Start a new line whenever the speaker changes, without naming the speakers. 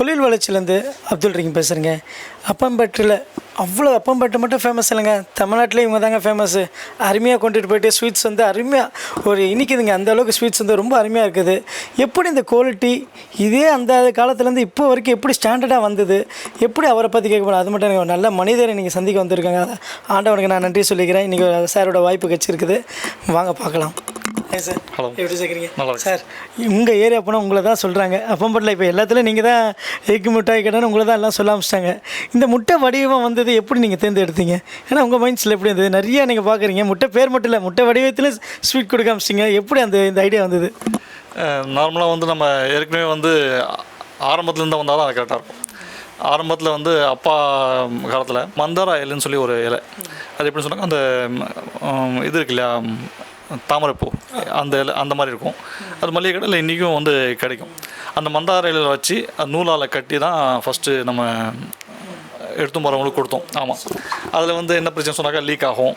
தொழில் வளர்ச்சியிலேருந்து அப்துல் ரஹீம் பேசுகிறேங்க அப்பம்பேட்டில் அவ்வளோ அப்பம்பேட்டு மட்டும் ஃபேமஸ் இல்லைங்க. தமிழ்நாட்டிலே இவங்க தாங்க ஃபேமஸ்ஸு அருமையாக கொண்டுட்டு போயிட்டு ஸ்வீட்ஸ் வந்து அருமையாக ஒரு இனிக்குதுங்க. அந்த அளவுக்கு ஸ்வீட்ஸ் வந்து ரொம்ப அருமையாக இருக்குது. எப்படி இந்த குவாலிட்டி இதே அந்த காலத்துலேருந்து இப்போ வரைக்கும் எப்படி ஸ்டாண்டர்டாக வந்தது? எப்படி அவரை பற்றி கேட்க போனால் அது மட்டும் எனக்கு நல்ல மனிதரை நீங்கள் சந்திக்க வந்திருக்காங்க. ஆண்டவனுக்கு நான் நன்றி சொல்லிக்கிறேன். இன்றைக்கி சாரோட வாய்ப்பு கிடச்சிருக்குது. வாங்க பார்க்கலாம். ஏன் சார்
Hello.
எப்படி சேர்க்குறீங்க. சார் உங்கள் ஏரியா போனால் உங்களை தான் சொல்கிறாங்க அப்பம்பட்டில் இப்போ எல்லாத்துலையும் நீங்கள் தான் எக்கு மிட்டாய் கடைன்னு உங்களை தான் எல்லாம் சொல்ல ஆரம்பிச்சிட்டாங்க. இந்த முட்டை வடிவம் வந்தது எப்படி நீங்கள் தேர்ந்தெடுத்தீங்க? ஏன்னா உங்கள் மைண்ட்ஸில் எப்படி இருந்தது? நிறையா நீங்கள் பார்க்குறீங்க முட்டை பேர் மட்டும் இல்லை முட்டை வடிவத்தில் ஸ்வீட் கொடுக்க ஆரம்பிச்சிங்க எப்படி அந்த இந்த ஐடியா வந்தது?
நார்மலாக வந்து நம்ம ஏற்கனவே வந்து ஆரம்பத்துலேருந்து வந்தால் தான் அது கரெக்டாக இருக்கும். ஆரம்பத்தில் வந்து அப்பா காலத்தில் மந்தாரா இலைன்னு சொல்லி ஒரு இலை. அது எப்படி சொன்னாங்க? அந்த இது இருக்கு இல்லையா? தாமரைப்பூ அந்த அந்த மாதிரி இருக்கும். அது மளிகை கடையில் இன்றைக்கும் வந்து கிடைக்கும். அந்த மந்தார இலையில் வச்சு அது நூலால் கட்டி தான் ஃபஸ்ட்டு நம்ம எடுத்து போகிறவங்களுக்கு கொடுத்தோம். ஆமாம் அதில் வந்து என்ன பிரச்சனை சொன்னாக்கா லீக் ஆகும்.